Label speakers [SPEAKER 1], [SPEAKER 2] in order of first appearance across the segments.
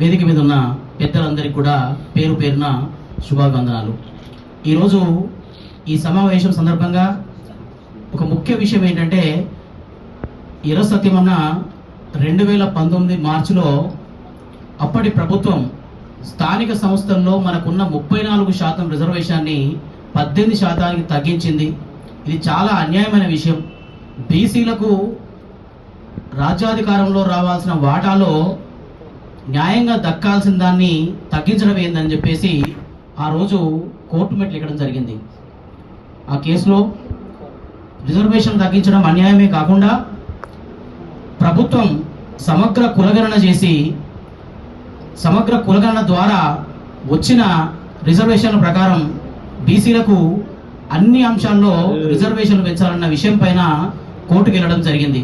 [SPEAKER 1] వేదిక మీద ఉన్న పెద్దలందరికీ కూడా పేరు పేరున శుభాభివందనాలు. ఈరోజు ఈ సమావేశం సందర్భంగా ఒక ముఖ్య విషయం ఏంటంటే ఇర సత్యమన్న రెండు వేల పంతొమ్మిది మార్చిలో అప్పటి ప్రభుత్వం స్థానిక సంస్థల్లో మనకున్న ముప్పై నాలుగు శాతం రిజర్వేషన్ని పద్దెనిమిది శాతానికి తగ్గించింది. ఇది చాలా అన్యాయమైన విషయం. బీసీలకు రాజ్యాధికారంలో రావాల్సిన వాటాలో న్యాయంగా దక్కాల్సిన దాన్ని తగ్గించడం ఏందని చెప్పేసి ఆ రోజు కోర్టు మెట్లు ఎక్కడం జరిగింది. ఆ కేసులో రిజర్వేషన్ తగ్గించడం అన్యాయమే కాకుండా ప్రభుత్వం సమగ్ర కులగణన చేసి సమగ్ర కులగణన ద్వారా వచ్చిన రిజర్వేషన్ల ప్రకారం బీసీలకు అన్ని అంశాల్లో రిజర్వేషన్లు పెంచాలన్న విషయం పైన కోర్టుకు వెళ్ళడం జరిగింది.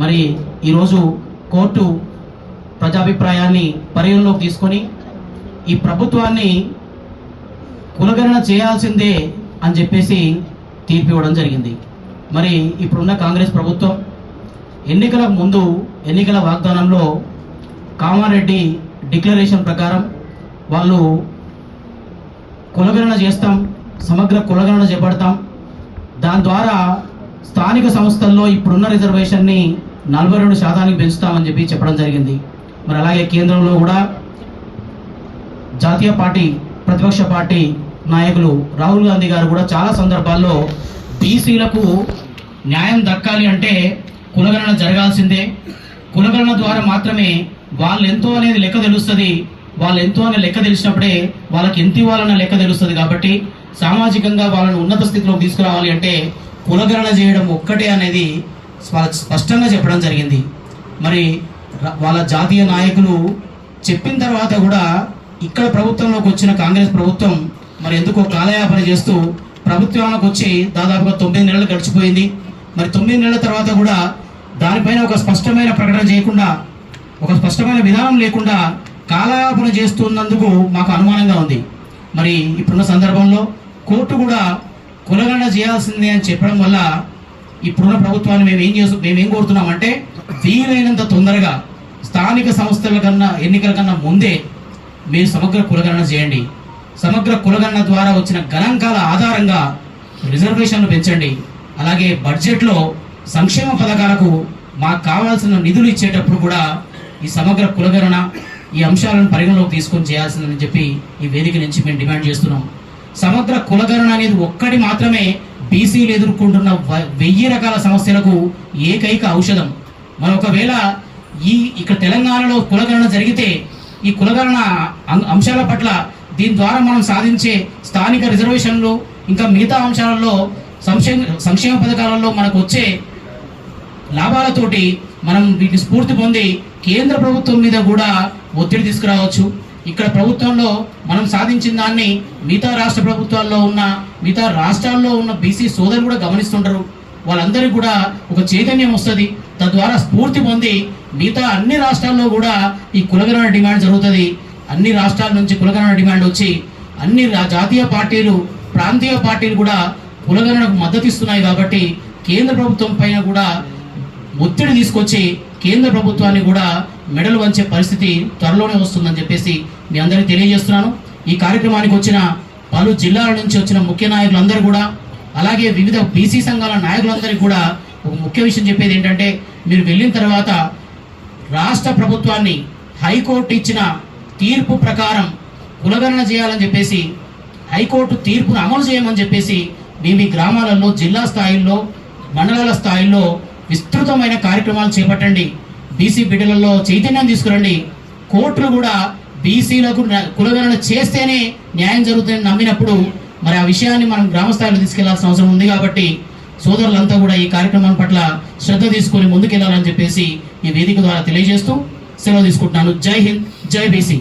[SPEAKER 1] మరి ఈరోజు కోర్టు ప్రజాభిప్రాయాన్ని పరిగణలోకి తీసుకొని ఈ ప్రభుత్వాన్ని కులగణన చేయాల్సిందే అని చెప్పేసి తీర్పు ఇవ్వడం జరిగింది. మరి ఇప్పుడున్న కాంగ్రెస్ ప్రభుత్వం ఎన్నికల ముందు ఎన్నికల వాగ్దానంలో కామారెడ్డి డిక్లరేషన్ ప్రకారం వాళ్ళు కులగణన చేస్తాం సమగ్ర కులగణన చేపడతాం. దాని ద్వారా స్థానిక సంస్థల్లో ఇప్పుడున్న రిజర్వేషన్ని నలభై రెండు శాతానికి పెంచుతామని చెప్పి చెప్పడం జరిగింది. మరి అలాగే కేంద్రంలో కూడా జాతీయ పార్టీ ప్రతిపక్ష పార్టీ నాయకులు రాహుల్ గాంధీ గారు కూడా చాలా సందర్భాల్లో బీసీలకు న్యాయం దక్కాలి అంటే కులగణన జరగాల్సిందే. కులగణన ద్వారా మాత్రమే వాళ్ళు ఎంతో అనేది లెక్క తెలుస్తుంది. వాళ్ళు ఎంతో అనే లెక్క తెలిసినప్పుడే వాళ్ళకి ఎంత ఇవ్వాలన్న లెక్క తెలుస్తుంది కాబట్టి సామాజికంగా వాళ్ళని ఉన్నత స్థితిలో తీసుకురావాలి అంటే కులగణన చేయడం ఒక్కటే అనేది స్ప- స్పష్టంగా చెప్పడం జరిగింది. మరి వాళ్ళ జాతీయ నాయకులు చెప్పిన తర్వాత కూడా ఇక్కడ ప్రభుత్వంలోకి వచ్చిన కాంగ్రెస్ ప్రభుత్వం మరి ఎందుకో కాలయాపన చేస్తూ ప్రభుత్వంలోకి వచ్చి దాదాపుగా తొమ్మిది నెలలు గడిచిపోయింది. మరి తొమ్మిది నెలల తర్వాత కూడా దానిపైన ఒక స్పష్టమైన ప్రకటన చేయకుండా ఒక స్పష్టమైన విధానం లేకుండా కాలయాపన చేస్తున్నందుకు మాకు అనుమానంగా ఉంది. మరి ఇప్పుడున్న సందర్భంలో కోర్టు కూడా కులగణన చేయాల్సిందే అని చెప్పడం వల్ల ఇప్పుడున్న ప్రభుత్వాన్ని మేము ఏం చేస్తూ మేము ఏం కోరుతున్నామంటే వీలైనంత తొందరగా స్థానిక సంస్థల కన్నా ఎన్నికల కన్నా ముందే మీరు సమగ్ర కులగణన చేయండి. సమగ్ర కులగణన ద్వారా వచ్చిన గణాంకాల ఆధారంగా రిజర్వేషన్లు పెంచండి. అలాగే బడ్జెట్లో సంక్షేమ పథకాలకు మాకు కావాల్సిన నిధులు ఇచ్చేటప్పుడు కూడా ఈ సమగ్ర కులగణన ఈ అంశాలను పరిగణలోకి తీసుకొని చేయాల్సిందని చెప్పి ఈ వేదిక నుంచి మేము డిమాండ్ చేస్తున్నాం. సమగ్ర కులగణన అనేది ఒక్కటి మాత్రమే బీసీలు ఎదుర్కొంటున్న వెయ్యి రకాల సమస్యలకు ఏకైక ఔషధం. మరి ఒకవేళ ఈ ఇక్కడ తెలంగాణలో కులగణన జరిగితే ఈ కులగణన అం- అంశాల పట్ల దీని ద్వారా మనం సాధించే స్థానిక రిజర్వేషన్లు ఇంకా మిగతా అంశాలలో సంక్షేమ సంక్షేమ పథకాలలో మనకు వచ్చే లాభాలతోటి మనం వీటిని స్ఫూర్తి పొంది కేంద్ర ప్రభుత్వం మీద కూడా ఒత్తిడి తీసుకురావచ్చు. ఇక్కడ ప్రభుత్వంలో మనం సాధించిన దాన్ని మిగతా రాష్ట్ర ప్రభుత్వాల్లో ఉన్న మిగతా రాష్ట్రాల్లో ఉన్న బీసీ సోదరులు కూడా గమనిస్తుంటారు. వాళ్ళందరికీ కూడా ఒక చైతన్యం వస్తుంది. తద్వారా స్ఫూర్తి పొంది మిగతా అన్ని రాష్ట్రాల్లో కూడా ఈ కులగణన డిమాండ్ జరుగుతుంది. అన్ని రాష్ట్రాల నుంచి కులగణన డిమాండ్ వచ్చి అన్ని రా- జాతీయ పార్టీలు ప్రాంతీయ పార్టీలు కూడా కులగణనకు మద్దతు ఇస్తున్నాయి కాబట్టి కేంద్ర ప్రభుత్వం పైన కూడా ఒత్తిడి తీసుకొచ్చి కేంద్ర ప్రభుత్వాన్ని కూడా మెడలు వంచే పరిస్థితి త్వరలోనే వస్తుందని చెప్పేసి మీ అందరికీ తెలియజేస్తున్నాను. ఈ కార్యక్రమానికి వచ్చిన పలు జిల్లాల నుంచి వచ్చిన ముఖ్య నాయకులందరూ కూడా అలాగే వివిధ బీసీ సంఘాల నాయకులందరికీ కూడా ఒక ముఖ్య విషయం చెప్పేది ఏంటంటే మీరు వెళ్ళిన తర్వాత రాష్ట్ర ప్రభుత్వాన్ని హైకోర్టు ఇచ్చిన తీర్పు ప్రకారం కులగణన చేయాలని చెప్పేసి హైకోర్టు తీర్పును అమలు చేయమని చెప్పేసి మీ మీ గ్రామాలలో జిల్లా స్థాయిల్లో మండలాల స్థాయిల్లో విస్తృతమైన కార్యక్రమాలు చేపట్టండి. బీసీ బిడ్డలలో చైతన్యం తీసుకురండి. కోర్టులు కూడా బీసీలకు కులగణన చేస్తేనే న్యాయం జరుగుతుందని నమ్మినప్పుడు మరి ఆ విషయాన్ని మనం గ్రామస్థాయిలో తీసుకెళ్ళాల్సిన అవసరం ఉంది కాబట్టి సోదరులంతా కూడా ఈ కార్యక్రమం పట్ల శ్రద్ధ తీసుకొని ముందుకెళ్ళాలని చెప్పేసి ఈ వేదిక ద్వారా తెలియజేస్తూ సెలవు తీసుకుంటున్నాను. జై హింద్ జై బీసీ.